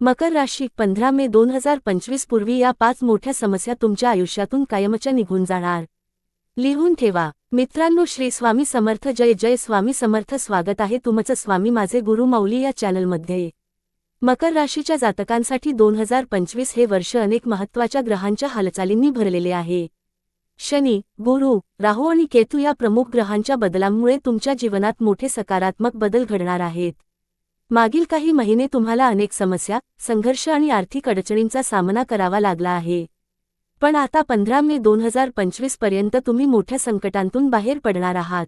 मकर राशी पंधरा मे दोन हजार पंचवीस पूर्वी या पाच मोठ्या समस्या तुमच्या आयुष्यातून कायमच्या निघून जाणार. लिहून ठेवा मित्रांनो श्री स्वामी समर्थ जय जय स्वामी समर्थ स्वागत आहे तुमचं स्वामी माझे गुरु माऊली या चॅनलमध्ये. मकर राशीच्या जातकांसाठी दोन हजार पंचवीस हे वर्ष अनेक महत्त्वाच्या ग्रहांच्या हालचालींनी भरलेले आहे. शनी गुरु राहू आणि केतू या प्रमुख ग्रहांच्या बदलांमुळे तुमच्या जीवनात मोठे सकारात्मक बदल घडणार आहेत. मागील काही महिने तुम्हाला अनेक समस्या संघर्ष आणि आर्थिक अडचणींचा सामना करावा लागला आहे. पण आता पंधरा मे दोन हजार पंचवीसपर्यंत तुम्ही मोठ्या संकटांतून बाहेर पडणार आहात.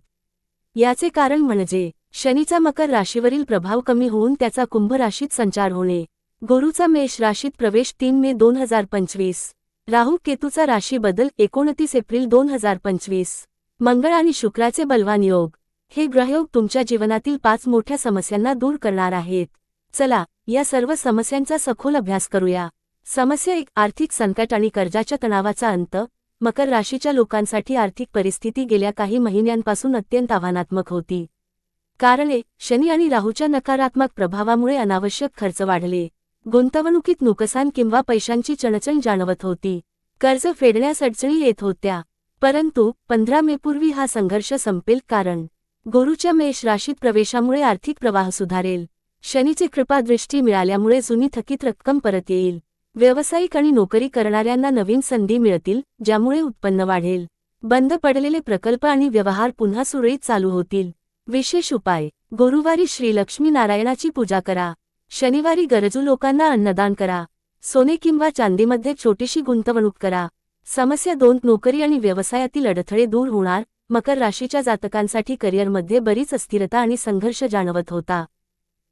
याचे कारण म्हणजे शनीचा मकर राशीवरील प्रभाव कमी होऊन त्याचा कुंभ राशीत संचार होणे. गुरुचा मेष राशीत प्रवेश तीन मे दोन हजार पंचवीस. राहू केतूचा राशी बदल एकोणतीस एप्रिल दोन हजार पंचवीस. मंगळ आणि शुक्राचे बलवान योग. हे ग्रहयोग तुमच्या जीवनातील पाच मोठ्या समस्यांना दूर करणार आहेत. चला या सर्व समस्यांचा सखोल अभ्यास करूया. समस्या एक आर्थिक संकट आणि कर्जाच्या तणावाचा अंत. मकर राशीच्या लोकांसाठी आर्थिक परिस्थिती गेल्या काही महिन्यांपासून अत्यंत आव्हानात्मक होती. कारणे शनी आणि राहूच्या नकारात्मक प्रभावामुळे अनावश्यक खर्च वाढले. गुंतवणुकीत नुकसान किंवा पैशांची चणचण जाणवत होती. कर्ज फेडण्यास अडचणी येत होत्या. परंतु पंधरा मेपूर्वी हा संघर्ष संपेल कारण गुरुच्या मेष राशीत प्रवेशामुळे आर्थिक प्रवाह सुधारेल. शनीची कृपादृष्टी मिळाल्यामुळे जुनी थकीत रक्कम परत येईल. व्यावसायिक आणि नोकरी करणाऱ्यांना नवीन संधी मिळतील ज्यामुळे उत्पन्न वाढेल. बंद पडलेले प्रकल्प आणि व्यवहार पुन्हा सुरळीत चालू होतील. विशेष उपाय. गुरुवारी श्री लक्ष्मी नारायणाची पूजा करा. शनिवारी गरजू लोकांना अन्नदान करा. सोने किंवा चांदीमध्ये छोटीशी गुंतवणूक करा. समस्या दोन नोकरी आणि व्यवसायातील अडथळे दूर होणार मकर राशीच्या जातकांसाठी करिअरमध्ये बरीच अस्थिरता आणि संघर्ष जाणवत होता.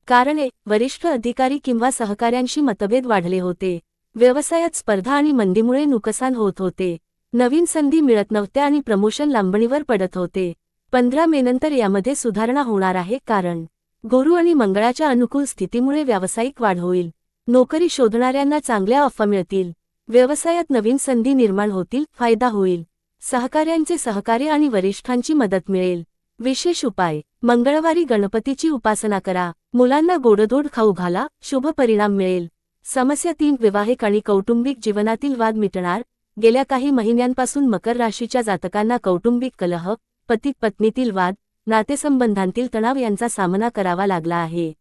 कारण वरिष्ठ अधिकारी किंवा सहकाऱ्यांशी मतभेद वाढले होते. व्यवसायात स्पर्धा आणि मंदीमुळे नुकसान होत होते. नवीन संधी मिळत नव्हत्या आणि प्रमोशन लांबणीवर पडत होते. पंधरा मेनंतर यामध्ये सुधारणा होणार आहे कारण गुरु आणि मंगळाच्या अनुकूल स्थितीमुळे व्यावसायिक वाढ होईल. नोकरी शोधणाऱ्यांना चांगल्या अफवा मिळतील. व्यवसायात नवीन संधी निर्माण होतील फायदा होईल. सहकाऱ्यांचे सहकार्य आणि वरिष्ठांची मदत मिळेल. विशेष उपाय. मंगळवारी गणपतीची उपासना करा. मुलांना गोडधोड खाऊ घाला. शुभ परिणाम मिळेल. समस्या तीन. विवाहिक आणि कौटुंबिक जीवनातील वाद मिटणार. गेल्या काही महिन्यांपासून मकर राशीच्या जातकांना कौटुंबिक कलह पती पत्नीतील वाद नातेसंबंधांतील तणाव यांचा सामना करावा लागला आहे.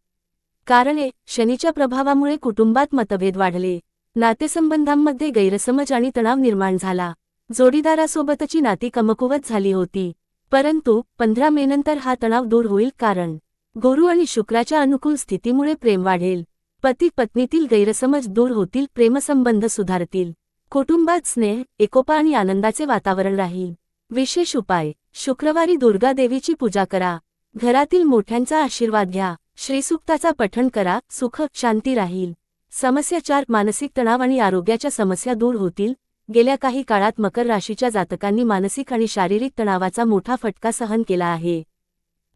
कारणे शनीच्या प्रभावामुळे कुटुंबात मतभेद वाढले. नातेसंबंधांमध्ये गैरसमज आणि तणाव निर्माण झाला. जोडीदारासोबतची नाती कमकुवत झाली होती. परंतु पंधरा मेनंतर हा तणाव दूर होईल कारण गुरु आणि शुक्राच्या अनुकूल स्थितीमुळे प्रेम वाढेल. पती पत्नीतील गैरसमज दूर होतील प्रेमसंबंध सुधारतील. कुटुंबात स्नेह एकोपा आणि आनंदाचे वातावरण राहील. विशेष उपाय शुक्रवारी दुर्गा देवीची पूजा करा. घरातील मोठ्यांचा आशीर्वाद घ्या. श्रीसुक्ताचा पठण करा. सुख शांती राहील. समस्या चार मानसिक तणाव आणि आरोग्याच्या समस्या दूर होतील. गेल्या काही काळात मकर राशीच्या जातकांनी मानसिक आणि शारीरिक तणावाचा मोठा फटका सहन केला आहे.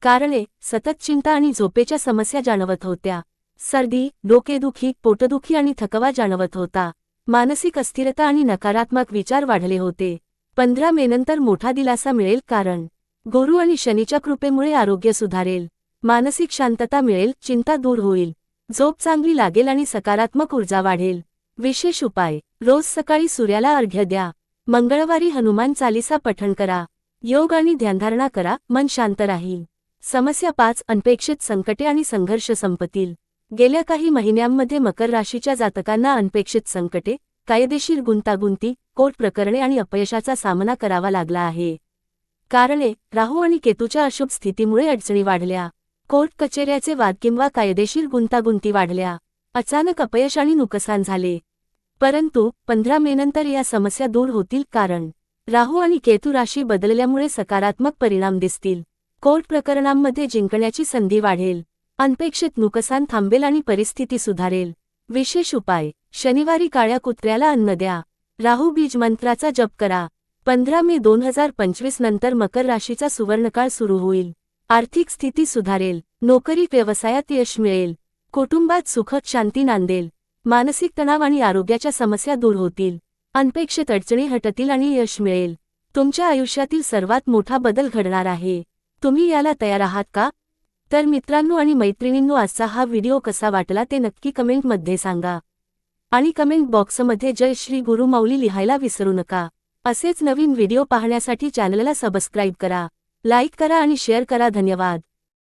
कारणे सतत चिंता आणि झोपेच्या समस्या जाणवत होत्या. सर्दी डोकेदुखी पोटदुखी आणि थकवा जाणवत होता. मानसिक अस्थिरता आणि नकारात्मक विचार वाढले होते. पंधरा मेनंतर मोठा दिलासा मिळेल कारण गुरु आणि शनीच्या कृपेमुळे आरोग्य सुधारेल. मानसिक शांतता मिळेल चिंता दूर होईल. झोप चांगली लागेल आणि सकारात्मक ऊर्जा वाढेल. विशेष उपाय. रोज सकाळी सूर्याला अर्घ्य द्या. मंगळवारी हनुमान चालिसा पठण करा. योग आणि ध्यानधारणा करा. मन शांत राहील. समस्या पाच. अनपेक्षित संकटे आणि संघर्ष संपतील. गेल्या काही महिन्यांमध्ये मकर राशीच्या जातकांना अनपेक्षित संकटे कायदेशीर गुंतागुंती कोर्ट प्रकरणे आणि अपयशाचा सामना करावा लागला आहे. कारणे राहू आणि केतूच्या अशुभ स्थितीमुळे अडचणी वाढल्या. कोर्ट कचेऱ्याचे वाद किंवा कायदेशीर गुंतागुंती वाढल्या. अचानक अपयश आणि नुकसान झाले. परंतु पंधरा मेनंतर या समस्या दूर होतील कारण राहू आणि केतू राशी बदलल्यामुळे सकारात्मक परिणाम दिसतील. कोर्ट प्रकरणांमध्ये जिंकण्याची संधी वाढेल. अनपेक्षित नुकसान थांबेल आणि परिस्थिती सुधारेल. विशेष उपाय शनिवारी काळ्या कुत्र्याला अन्न द्या. राहू बीज मंत्राचा जप करा. पंधरा मे दोन हजार पंचवीस नंतर मकर राशीचा सुवर्णकाळ सुरू होईल. आर्थिक स्थिती सुधारेल. नोकरी व्यवसायात यश मिळेल. कुटुंबात सुखद शांती नांदेल. मानसिक तणाव आणि आरोग्याच्या समस्या दूर होतील. अनपेक्षित अडचणी हटतील आणि यश मिळेल. तुमच्या आयुष्यातील सर्वात मोठा बदल घडणार आहे. तुम्ही याला तयार आहात का? तर मित्रांनो आणि मैत्रिणींनो आजचा हा व्हिडिओ कसा वाटला ते नक्की कमेंटमध्ये सांगा. आणि कमेंट बॉक्समध्ये जय श्री गुरु माऊली लिहायला विसरू नका. असेच नवीन व्हिडिओ पाहण्यासाठी चॅनलला सबस्क्राईब करा. लाईक करा आणि शेअर करा. धन्यवाद.